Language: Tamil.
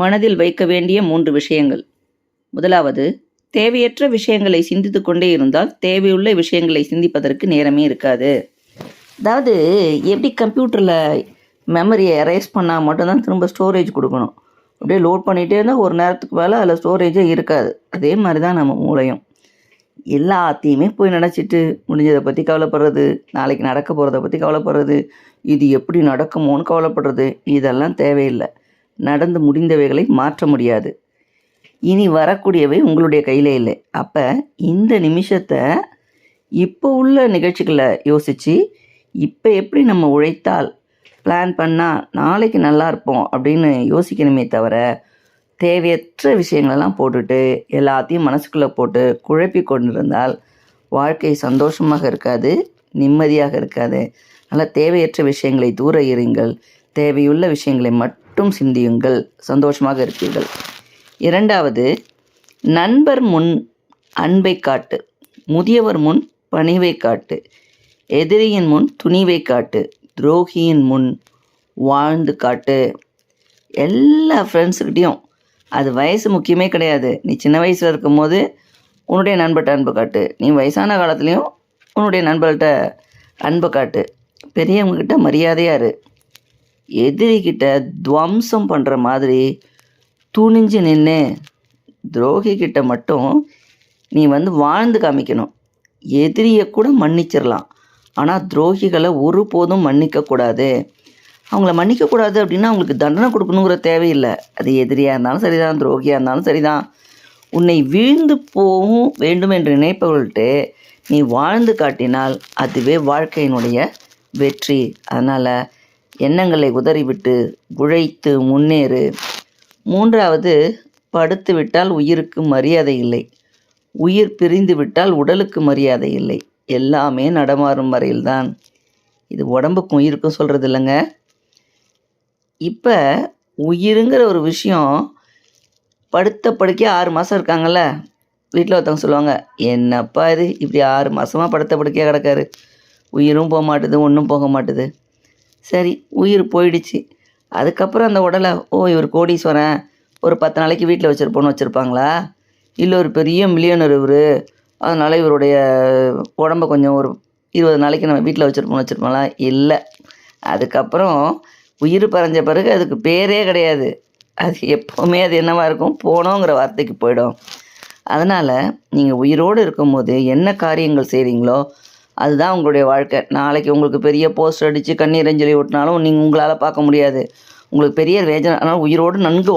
மனதில் வைக்க வேண்டிய மூன்று விஷயங்கள். முதலாவது தேவையற்ற விஷயங்களை சிந்தித்து கொண்டே இருந்தால் தேவையுள்ள விஷயங்களை சிந்திப்பதற்கு நேரமே இருக்காது. அதாவது எப்படி கம்ப்யூட்டரில் மெமரியை எரேஸ் பண்ணால் மட்டும்தான் திரும்ப ஸ்டோரேஜ் கொடுக்கணும். அப்படியே லோட் பண்ணிகிட்டே இருந்தால் ஒரு நேரத்துக்கு மேலே அதில் ஸ்டோரேஜே இருக்காது. அதே மாதிரி தான் நம்ம மூளையும். எல்லாத்தையுமே போய் நினச்சிட்டு முடிஞ்சதை பற்றி கவலைப்படுறது நாளைக்கு நடக்க போகிறத பற்றி கவலைப்படுறது இது எப்படி நடக்குமோன்னு கவலைப்படுறது இதெல்லாம் தேவையில்லை. நடந்து முடிந்தவைகளை மாற்ற முடியாது. இனி வரக்கூடியவை உங்களுடைய கையில் இல்லை. அப்போ இந்த நிமிஷத்தை இப்போ உள்ள நிகழ்ச்சிகளை யோசித்து இப்போ எப்படி நம்ம உழைத்தால் பிளான் பண்ணால் நாளைக்கு நல்லா இருப்போம் அப்படின்னு யோசிக்கணுமே தவிர தேவையற்ற விஷயங்களெல்லாம் போட்டுட்டு எல்லாத்தையும் மனசுக்குள்ளே போட்டு குழப்பி கொண்டிருந்தால் வாழ்க்கை சந்தோஷமாக இருக்காது நிம்மதியாக இருக்காது. அதனால் தேவையற்ற விஷயங்களை தூர இருங்கள் தேவையுள்ள விஷயங்களை மட்டும் சிந்தியுங்கள். சந்தோஷமாக இருப்பீர்கள். இரண்டாவது நண்பர் முன் அன்பை காட்டு. முதியவர் முன் பணிவை காட்டு. எதிரியின் முன் துணிவை காட்டு. துரோகியின் முன் வாழ்ந்து காட்டு. எல்லா ஃப்ரெண்ட்ஸுக்கிட்டேயும் அது வயசு முக்கியமே கிடையாது. நீ சின்ன வயசில் இருக்கும்போது உன்னுடைய நண்பர்கிட்ட அன்பு காட்டு. நீ வயசான காலத்துலேயும் உன்னுடைய நண்பர்கிட்ட அன்பை காட்டு. பெரியவங்கக்கிட்ட மரியாதையாக இரு. எதிரிக்கிட்ட துவம்சம் பண்ணுற மாதிரி துணிஞ்சு நின்று துரோகிக்கிட்ட மட்டும் நீ வந்து வாழ்ந்து காமிக்கணும். எதிரியை கூட மன்னிச்சிடலாம் ஆனால் துரோகிகளை ஒருபோதும் மன்னிக்கக்கூடாது. அவங்கள மன்னிக்கக்கூடாது அப்படின்னா அவங்களுக்கு தண்டனை கொடுக்கணுங்கிற தேவையில்லை. அது எதிரியாக இருந்தாலும் சரிதான் துரோகியாக இருந்தாலும் சரிதான். உன்னை வீழ்ந்து போகும் வேண்டும் என்று நினைப்பவர்கள்ட்ட நீ வாழ்ந்து காட்டினால் அதுவே வாழ்க்கையினுடைய வெற்றி. அதனால் எண்ணங்களை உதறிவிட்டு உழைத்து முன்னேறு. மூன்றாவது படுத்து விட்டால் உயிருக்கு மரியாதை இல்லை. உயிர் பிரிந்து விட்டால் உடலுக்கு மரியாதை இல்லை. எல்லாமே நடமாறும் வரையில்தான். இது உடம்புக்கும் உயிருக்கும் சொல்கிறது இல்லைங்க. இப்போ உயிருங்கிற ஒரு விஷயம் படுத்த படுக்கே ஆறு மாதம் இருக்காங்கல்ல வீட்டில் ஒருத்தவங்க சொல்லுவாங்க என்னப்பா இது இப்படி ஆறு மாதமாக படுத்த படுக்கையாக கிடக்காரு? உயிரும் போக மாட்டுது ஒன்றும் போக மாட்டுது சரி உயிர் போயிடுச்சு. அதுக்கப்புறம் அந்த உடலை ஓ இவர் கோடீஸ்வரன் ஒரு பத்து நாளைக்கு வீட்டில் வச்சுருப்போன்னு வச்சுருப்பாங்களா? இல்லை ஒரு பெரிய மில்லியனர் இவர். அதனால் இவருடைய உடம்ப கொஞ்சம் ஒரு இருபது நாளைக்கு நம்ம வீட்டில் வச்சுருப்போம்னு வச்சுருப்போங்களா இல்லை. அதுக்கப்புறம் உயிர் பறஞ்ச பிறகு அதுக்கு பேரே கிடையாது. அது எப்போவுமே அது என்னவாக இருக்கும்? போனோங்கிற வார்த்தைக்கு போயிடும். அதனால் நீங்கள் உயிரோடு இருக்கும்போது என்ன காரியங்கள் செய்கிறீங்களோ அதுதான் உங்களுடைய வாழ்க்கை. நாளைக்கு உங்களுக்கு பெரிய போஸ்டர் அடித்து கண்ணீர் அஞ்சலி ஓட்டினாலும் நீங்கள் உங்களால் பார்க்க முடியாது. உங்களுக்கு பெரிய வேஜனை ஆனால் உயிரோடு நன்கு வாழ்